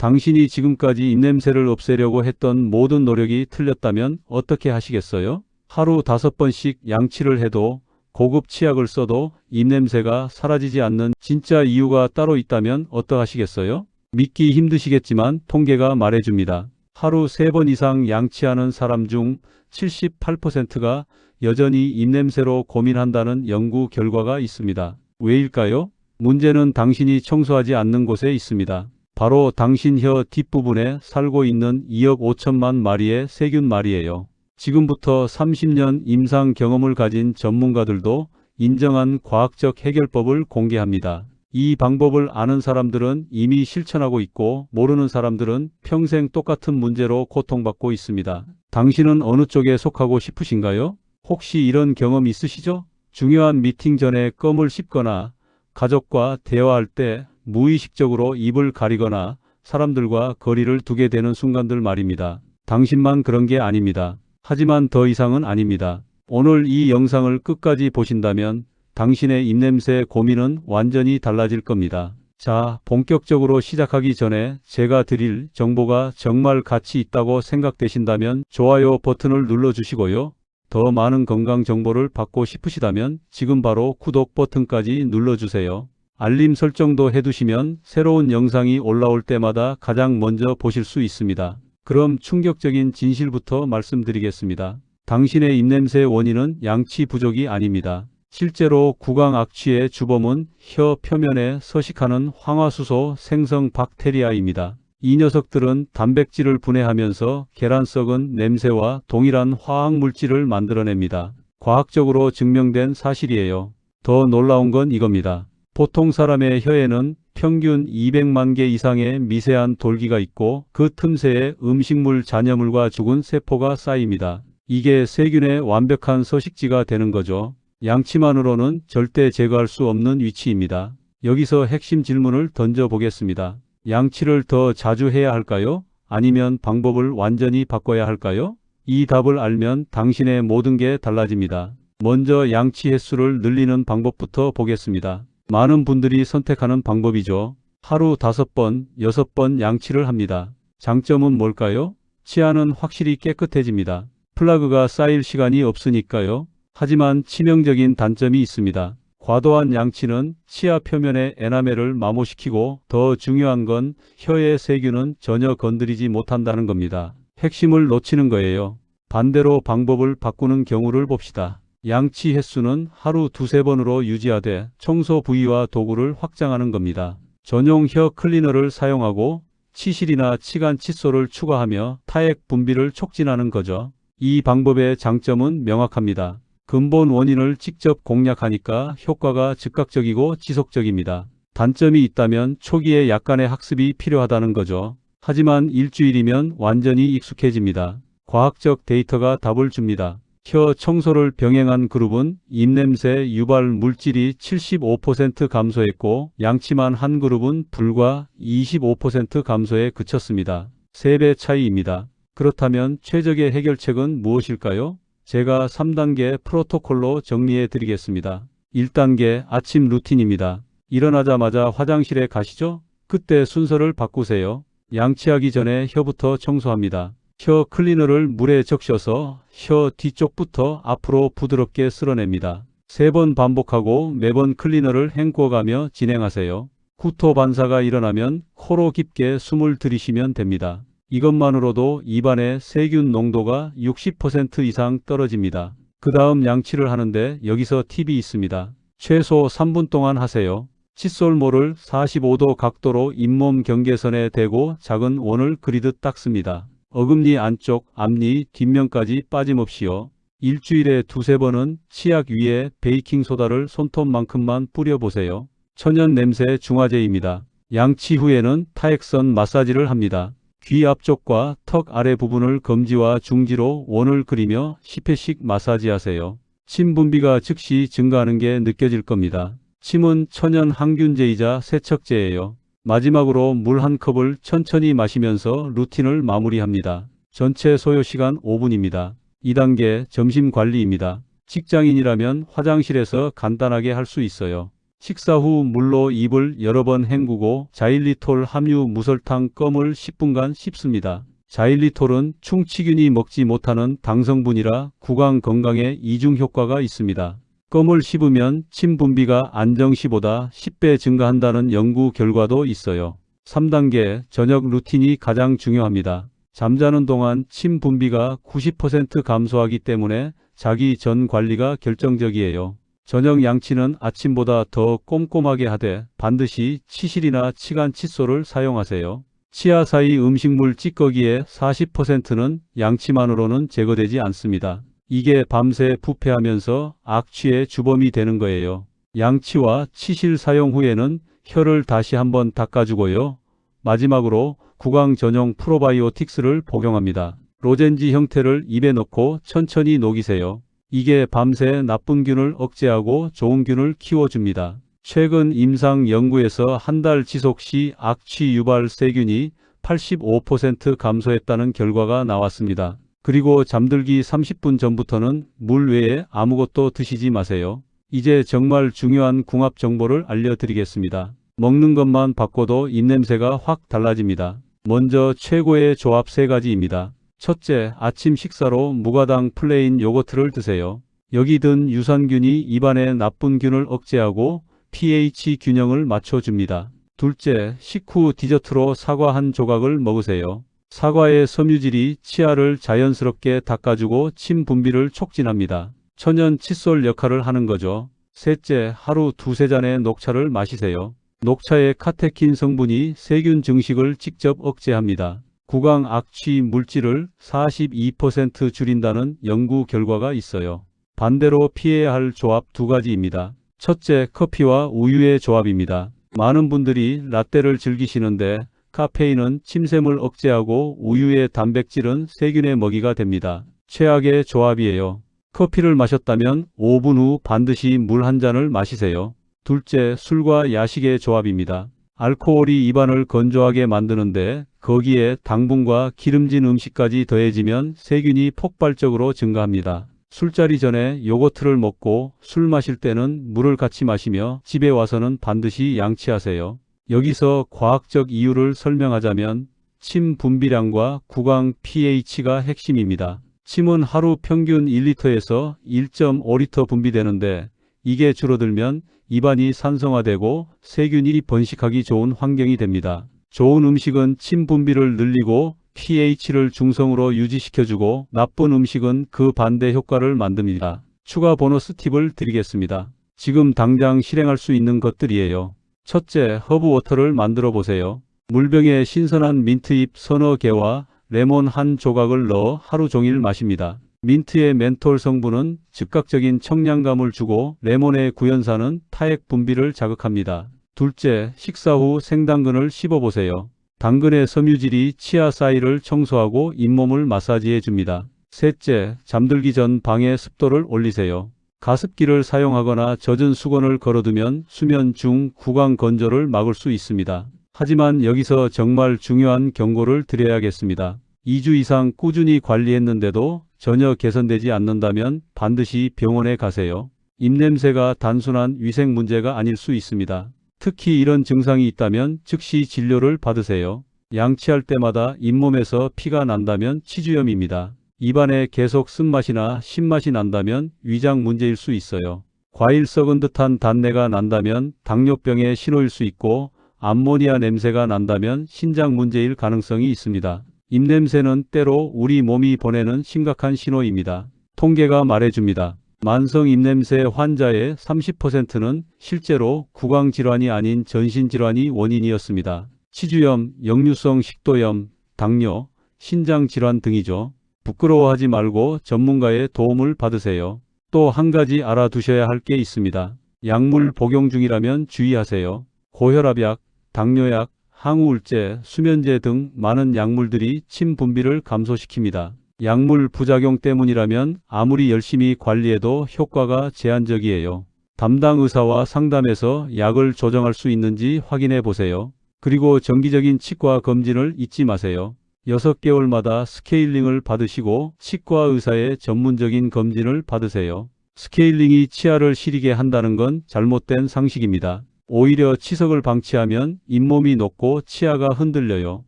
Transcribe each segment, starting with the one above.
당신이 지금까지 입냄새를 없애려고 했던 모든 노력이 틀렸다면 어떻게 하시겠어요? 하루 다섯 번씩 양치를 해도 고급 치약을 써도 입냄새가 사라지지 않는 진짜 이유가 따로 있다면 어떠하시겠어요? 믿기 힘드시겠지만 통계가 말해줍니다. 하루 세 번 이상 양치하는 사람 중 78%가 여전히 입냄새로 고민한다는 연구 결과가 있습니다. 왜일까요? 문제는 당신이 청소하지 않는 곳에 있습니다. 바로 당신 혀 뒷부분에 살고 있는 2억 5천만 마리의 세균 말이에요. 지금부터 30년 임상 경험을 가진 전문가들도 인정한 과학적 해결법을 공개합니다. 이 방법을 아는 사람들은 이미 실천하고 있고 모르는 사람들은 평생 똑같은 문제로 고통받고 있습니다. 당신은 어느 쪽에 속하고 싶으신가요? 혹시 이런 경험 있으시죠? 중요한 미팅 전에 껌을 씹거나 가족과 대화할 때 무의식적으로 입을 가리거나 사람들과 거리를 두게 되는 순간들 말입니다. 당신만 그런 게 아닙니다. 하지만 더 이상은 아닙니다. 오늘 이 영상을 끝까지 보신다면 당신의 입냄새 고민은 완전히 달라질 겁니다. 자, 본격적으로 시작하기 전에 제가 드릴 정보가 정말 가치 있다고 생각되신다면 좋아요 버튼을 눌러주시고요. 더 많은 건강 정보를 받고 싶으시다면 지금 바로 구독 버튼까지 눌러주세요. 알림 설정도 해두시면 새로운 영상이 올라올 때마다 가장 먼저 보실 수 있습니다. 그럼 충격적인 진실부터 말씀드리겠습니다. 당신의 입냄새 원인은 양치 부족이 아닙니다. 실제로 구강 악취의 주범은 혀 표면에 서식하는 황화수소 생성 박테리아입니다. 이 녀석들은 단백질을 분해하면서 계란 썩은 냄새와 동일한 화학 물질을 만들어냅니다. 과학적으로 증명된 사실이에요. 더 놀라운 건 이겁니다. 보통 사람의 혀에는 평균 200만 개 이상의 미세한 돌기가 있고 그 틈새에 음식물 잔여물과 죽은 세포가 쌓입니다. 이게 세균의 완벽한 서식지가 되는 거죠. 양치만으로는 절대 제거할 수 없는 위치입니다. 여기서 핵심 질문을 던져 보겠습니다. 양치를 더 자주 해야 할까요? 아니면 방법을 완전히 바꿔야 할까요? 이 답을 알면 당신의 모든 게 달라집니다. 먼저 양치 횟수를 늘리는 방법부터 보겠습니다. 많은 분들이 선택하는 방법이죠. 하루 다섯 번, 여섯 번 양치를 합니다. 장점은 뭘까요? 치아는 확실히 깨끗해집니다. 플라그가 쌓일 시간이 없으니까요. 하지만 치명적인 단점이 있습니다. 과도한 양치는 치아 표면의 에나멜을 마모시키고 더 중요한 건 혀의 세균은 전혀 건드리지 못한다는 겁니다. 핵심을 놓치는 거예요. 반대로 방법을 바꾸는 경우를 봅시다. 양치 횟수는 하루 두세 번으로 유지하되 청소 부위와 도구를 확장하는 겁니다. 전용 혀 클리너를 사용하고 치실이나 치간 칫솔을 추가하며 타액 분비를 촉진하는 거죠. 이 방법의 장점은 명확합니다. 근본 원인을 직접 공략하니까 효과가 즉각적이고 지속적입니다. 단점이 있다면 초기에 약간의 학습이 필요하다는 거죠. 하지만 일주일이면 완전히 익숙해집니다. 과학적 데이터가 답을 줍니다. 혀 청소를 병행한 그룹은 입냄새 유발 물질이 75% 감소했고 양치만 한 그룹은 불과 25% 감소에 그쳤습니다. 3배 차이입니다. 그렇다면 최적의 해결책은 무엇일까요? 제가 3단계 프로토콜로 정리해 드리겠습니다. 1단계 아침 루틴입니다. 일어나자마자 화장실에 가시죠? 그때 순서를 바꾸세요. 양치하기 전에 혀부터 청소합니다. 혀 클리너를 물에 적셔서 혀 뒤쪽부터 앞으로 부드럽게 쓸어냅니다. 세 번 반복하고 매번 클리너를 헹궈가며 진행하세요. 구토 반사가 일어나면 코로 깊게 숨을 들이쉬면 됩니다. 이것만으로도 입안의 세균 농도가 60% 이상 떨어집니다. 그 다음 양치를 하는데 여기서 팁이 있습니다. 최소 3분 동안 하세요. 칫솔모를 45도 각도로 잇몸 경계선에 대고 작은 원을 그리듯 닦습니다. 어금니 안쪽, 앞니, 뒷면까지 빠짐없이요. 일주일에 두세 번은 치약 위에 베이킹소다를 손톱만큼만 뿌려보세요. 천연 냄새 중화제입니다. 양치 후에는 타액선 마사지를 합니다. 귀 앞쪽과 턱 아래 부분을 검지와 중지로 원을 그리며 10회씩 마사지하세요. 침 분비가 즉시 증가하는 게 느껴질 겁니다. 침은 천연 항균제이자 세척제예요. 마지막으로 물 한 컵을 천천히 마시면서 루틴을 마무리합니다. 전체 소요 시간 5분입니다. 2단계 점심 관리입니다. 직장인이라면 화장실에서 간단하게 할 수 있어요. 식사 후 물로 입을 여러 번 헹구고 자일리톨 함유 무설탕 껌을 10분간 씹습니다. 자일리톨은 충치균이 먹지 못하는 당성분이라 구강 건강에 이중 효과가 있습니다. 껌을 씹으면 침 분비가 안정시보다 10배 증가한다는 연구 결과도 있어요. 3단계 저녁 루틴이 가장 중요합니다. 잠자는 동안 침 분비가 90% 감소하기 때문에 자기 전 관리가 결정적이에요. 저녁 양치는 아침보다 더 꼼꼼하게 하되 반드시 치실이나 치간 칫솔을 사용하세요. 치아 사이 음식물 찌꺼기의 40%는 양치만으로는 제거되지 않습니다. 이게 밤새 부패하면서 악취의 주범이 되는 거예요. 양치와 치실 사용 후에는 혀를 다시 한번 닦아주고요. 마지막으로 구강 전용 프로바이오틱스를 복용합니다. 로젠지 형태를 입에 넣고 천천히 녹이세요. 이게 밤새 나쁜 균을 억제하고 좋은 균을 키워줍니다. 최근 임상 연구에서 한 달 지속 시 악취 유발 세균이 85% 감소했다는 결과가 나왔습니다. 그리고 잠들기 30분 전부터는 물 외에 아무것도 드시지 마세요. 이제 정말 중요한 궁합 정보를 알려드리겠습니다. 먹는 것만 바꿔도 입냄새가 확 달라집니다. 먼저 최고의 조합 세 가지입니다. 첫째, 아침 식사로 무가당 플레인 요거트를 드세요. 여기 든 유산균이 입안의 나쁜 균을 억제하고 pH 균형을 맞춰줍니다. 둘째, 식후 디저트로 사과 한 조각을 먹으세요. 사과의 섬유질이 치아를 자연스럽게 닦아주고 침 분비를 촉진합니다. 천연 칫솔 역할을 하는 거죠. 셋째, 하루 두세 잔의 녹차를 마시세요. 녹차의 카테킨 성분이 세균 증식을 직접 억제합니다. 구강 악취 물질을 42% 줄인다는 연구 결과가 있어요. 반대로 피해야 할 조합 두 가지입니다. 첫째, 커피와 우유의 조합입니다. 많은 분들이 라떼를 즐기시는데 카페인은 침샘을 억제하고 우유의 단백질은 세균의 먹이가 됩니다. 최악의 조합이에요. 커피를 마셨다면 5분 후 반드시 물 한 잔을 마시세요. 둘째, 술과 야식의 조합입니다. 알코올이 입안을 건조하게 만드는데 거기에 당분과 기름진 음식까지 더해지면 세균이 폭발적으로 증가합니다. 술자리 전에 요거트를 먹고 술 마실 때는 물을 같이 마시며 집에 와서는 반드시 양치하세요. 여기서 과학적 이유를 설명하자면 침 분비량과 구강 pH가 핵심입니다. 침은 하루 평균 1리터에서 1.5리터 분비되는데 이게 줄어들면 입안이 산성화되고 세균이 번식하기 좋은 환경이 됩니다. 좋은 음식은 침 분비를 늘리고 pH를 중성으로 유지시켜주고 나쁜 음식은 그 반대 효과를 만듭니다. 추가 보너스 팁을 드리겠습니다. 지금 당장 실행할 수 있는 것들이에요. 첫째, 허브워터를 만들어 보세요. 물병에 신선한 민트잎 서너 개와 레몬 한 조각을 넣어 하루 종일 마십니다. 민트의 멘톨 성분은 즉각적인 청량감을 주고 레몬의 구연산은 타액 분비를 자극합니다. 둘째, 식사 후 생당근을 씹어보세요. 당근의 섬유질이 치아 사이를 청소하고 잇몸을 마사지해 줍니다. 셋째, 잠들기 전 방의 습도를 올리세요. 가습기를 사용하거나 젖은 수건을 걸어두면 수면 중 구강 건조를 막을 수 있습니다. 하지만 여기서 정말 중요한 경고를 드려야겠습니다. 2주 이상 꾸준히 관리했는데도 전혀 개선되지 않는다면 반드시 병원에 가세요. 입냄새가 단순한 위생 문제가 아닐 수 있습니다. 특히 이런 증상이 있다면 즉시 진료를 받으세요. 양치할 때마다 잇몸에서 피가 난다면 치주염입니다. 입안에 계속 쓴맛이나 신맛이 난다면 위장 문제일 수 있어요. 과일 썩은 듯한 단내가 난다면 당뇨병의 신호일 수 있고 암모니아 냄새가 난다면 신장 문제일 가능성이 있습니다. 입냄새는 때로 우리 몸이 보내는 심각한 신호입니다. 통계가 말해줍니다. 만성 입냄새 환자의 30%는 실제로 구강질환이 아닌 전신질환이 원인이었습니다. 치주염, 역류성 식도염, 당뇨, 신장질환 등이죠. 부끄러워하지 말고 전문가의 도움을 받으세요. 또 한 가지 알아두셔야 할 게 있습니다. 약물 복용 중이라면 주의하세요. 고혈압약, 당뇨약, 항우울제, 수면제 등 많은 약물들이 침 분비를 감소시킵니다. 약물 부작용 때문이라면 아무리 열심히 관리해도 효과가 제한적이에요. 담당 의사와 상담해서 약을 조정할 수 있는지 확인해 보세요. 그리고 정기적인 치과 검진을 잊지 마세요. 6개월마다 스케일링을 받으시고 치과 의사의 전문적인 검진을 받으세요. 스케일링이 치아를 시리게 한다는 건 잘못된 상식입니다. 오히려 치석을 방치하면 잇몸이 높고 치아가 흔들려요.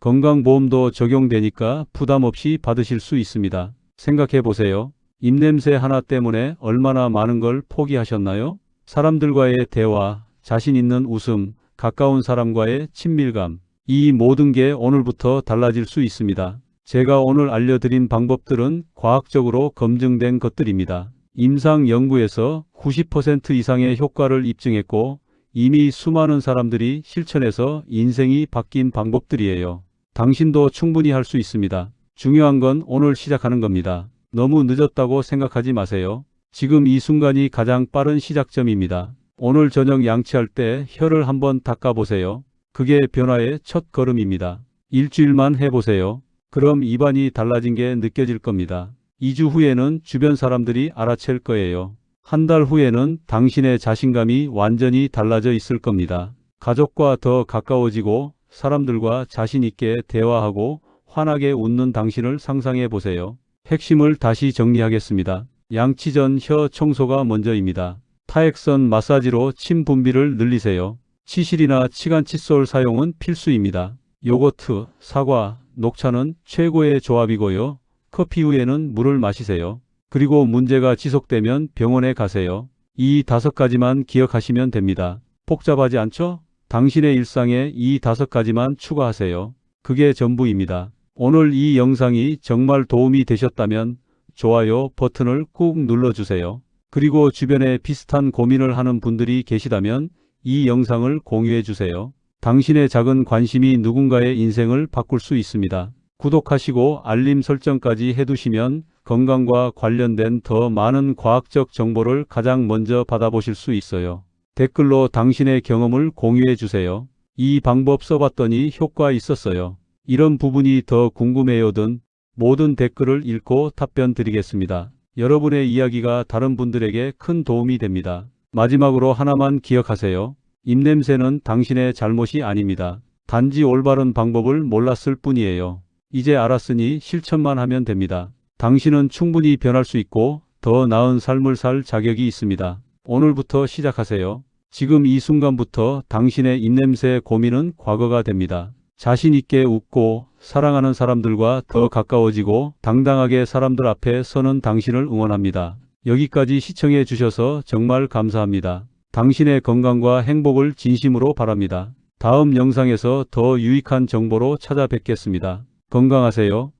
건강보험도 적용되니까 부담 없이 받으실 수 있습니다. 생각해 보세요. 입냄새 하나 때문에 얼마나 많은 걸 포기하셨나요? 사람들과의 대화, 자신 있는 웃음, 가까운 사람과의 친밀감, 이 모든 게 오늘부터 달라질 수 있습니다. 제가 오늘 알려드린 방법들은 과학적으로 검증된 것들입니다. 임상 연구에서 90% 이상의 효과를 입증했고 이미 수많은 사람들이 실천해서 인생이 바뀐 방법들이에요. 당신도 충분히 할 수 있습니다. 중요한 건 오늘 시작하는 겁니다. 너무 늦었다고 생각하지 마세요. 지금 이 순간이 가장 빠른 시작점입니다. 오늘 저녁 양치할 때 혀를 한번 닦아보세요. 그게 변화의 첫 걸음입니다. 일주일만 해보세요. 그럼 입안이 달라진 게 느껴질 겁니다. 2주 후에는 주변 사람들이 알아챌 거예요. 한 달 후에는 당신의 자신감이 완전히 달라져 있을 겁니다. 가족과 더 가까워지고 사람들과 자신 있게 대화하고 환하게 웃는 당신을 상상해 보세요. 핵심을 다시 정리하겠습니다. 양치 전 혀 청소가 먼저입니다. 타액선 마사지로 침 분비를 늘리세요. 치실이나 치간 칫솔 사용은 필수입니다. 요거트, 사과, 녹차는 최고의 조합이고요. 커피 후에는 물을 마시세요. 그리고 문제가 지속되면 병원에 가세요. 이 다섯 가지만 기억하시면 됩니다. 복잡하지 않죠? 당신의 일상에 이 다섯 가지만 추가하세요. 그게 전부입니다. 오늘 이 영상이 정말 도움이 되셨다면 좋아요 버튼을 꾹 눌러주세요. 그리고 주변에 비슷한 고민을 하는 분들이 계시다면 이 영상을 공유해 주세요. 당신의 작은 관심이 누군가의 인생을 바꿀 수 있습니다. 구독하시고 알림 설정까지 해두시면 건강과 관련된 더 많은 과학적 정보를 가장 먼저 받아보실 수 있어요. 댓글로 당신의 경험을 공유해 주세요. 이 방법 써봤더니 효과 있었어요. 이런 부분이 더 궁금해요 든 모든 댓글을 읽고 답변 드리겠습니다. 여러분의 이야기가 다른 분들에게 큰 도움이 됩니다. 마지막으로 하나만 기억하세요. 입냄새는 당신의 잘못이 아닙니다. 단지 올바른 방법을 몰랐을 뿐이에요. 이제 알았으니 실천만 하면 됩니다. 당신은 충분히 변할 수 있고 더 나은 삶을 살 자격이 있습니다. 오늘부터 시작하세요. 지금 이 순간부터 당신의 입냄새 고민은 과거가 됩니다. 자신 있게 웃고 사랑하는 사람들과 더 가까워지고 당당하게 사람들 앞에 서는 당신을 응원합니다. 여기까지 시청해 주셔서 정말 감사합니다. 당신의 건강과 행복을 진심으로 바랍니다. 다음 영상에서 더 유익한 정보로 찾아뵙겠습니다. 건강하세요.